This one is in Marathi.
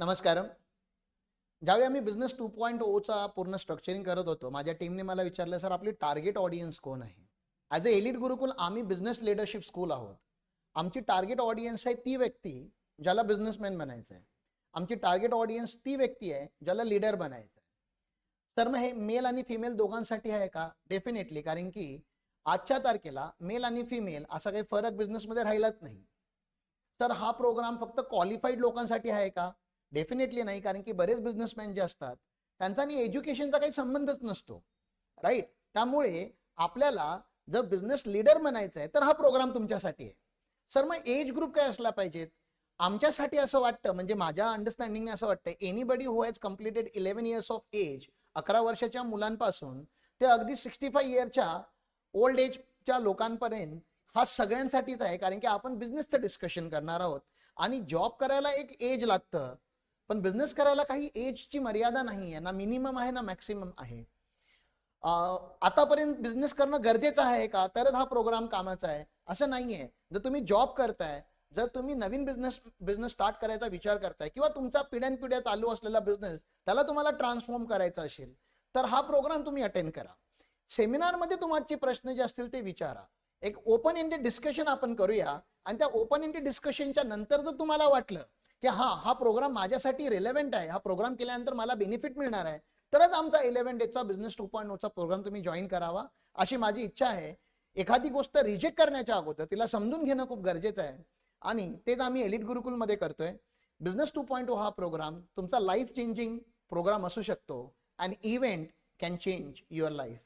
नमस्कारम. ज्यावेळी आम्ही बिझनेस टू पॉईंट ओचा पूर्ण स्ट्रक्चरिंग करत होतो माझ्या टीमने मला विचारलं सर आपली टार्गेट ऑडियन्स कोण आहे? ॲज अ एलिट गुरुकुल आम्ही बिझनेस लिडरशिप स्कूल आहोत. आमची टार्गेट ऑडियन्स आहे ती व्यक्ती ज्याला बिझनेसमॅन बनायचं आहे आमची टार्गेट ऑडियन्स ती व्यक्ती आहे ज्याला लीडर बनायचं आहे तर मग हे मेल आणि फिमेल दोघांसाठी आहे का? डेफिनेटली कारण की आजच्या तारखेला मेल आणि फिमेल असा काही फरक बिझनेसमध्ये राहिलाच नाही. तर हा प्रोग्राम फक्त क्वालिफाईड लोकांसाठी आहे का? डेफिनेटली नाही कारण की बरेच बिझनेसमॅन जे असतात त्यांचा आणि एज्युकेशनचा काही संबंधच नसतो. राईट त्यामुळे आपल्याला जर बिझनेस लीडर म्हणायचं आहे तर हा प्रोग्राम तुमच्यासाठी आहे. सर मग एज ग्रुप काय असला पाहिजेत? आमच्यासाठी असं वाटतं म्हणजे माझ्या अंडरस्टँडिंगने असं वाटतं anybody who has completed eleven years of age अकरा वर्षाच्या मुलांपासून ते अगदी सिक्स्टी फाय इयरच्या ओल्ड एजच्या लोकांपर्यंत हा सगळ्यांसाठीच आहे कारण की आपण बिझनेसचं डिस्कशन करणार आहोत. आणि जॉब करायला एक एज लागतं. पण बिझनेस करायला काही एजची मर्यादा नाही आहे ना मिनिमम आहे ना मॅक्सिमम आहे. आतापर्यंत बिझनेस करणं गरजेचं आहे का? तरच हा प्रोग्राम कामाचा आहे. असं नाही आहे जर तुम्ही जॉब करताय जर तुम्ही नवीन बिझनेस बिझनेस स्टार्ट करायचा विचार करताय किंवा तुमचा पिढ्यानपिढ्या चालू असलेला बिझनेस त्याला तुम्हाला ट्रान्सफॉर्म करायचा असेल तर हा प्रोग्राम तुम्ही अटेंड करा. सेमिनारमध्ये तुमचे प्रश्न जे असतील ते विचारा. एक ओपन इंडेड डिस्कशन आपण करूया. आणि त्या ओपन इंडेड डिस्कशनच्या नंतर जर तुम्हाला वाटलं की हा हा प्रोग्राम माझ्यासाठी रिलेव्हंट आहे. हा प्रोग्राम केल्यानंतर मला बेनिफिट मिळणार आहे. तरच आमचा इलेव्हन डेजचा बिझनेस टू पॉईंट नोचा प्रोग्राम तुम्ही जॉईन करावा अशी माझी इच्छा आहे. एखादी गोष्ट रिजेक्ट करण्याच्या अगोदर तिला समजून घेणं खूप गरजेचं आहे. आणि तेच आम्ही एलिट गुरुकुलमध्ये करतोय. बिझनेस टू पॉईंट हा प्रोग्राम तुमचा लाईफ चेंजिंग प्रोग्राम असू शकतो. And event can change your life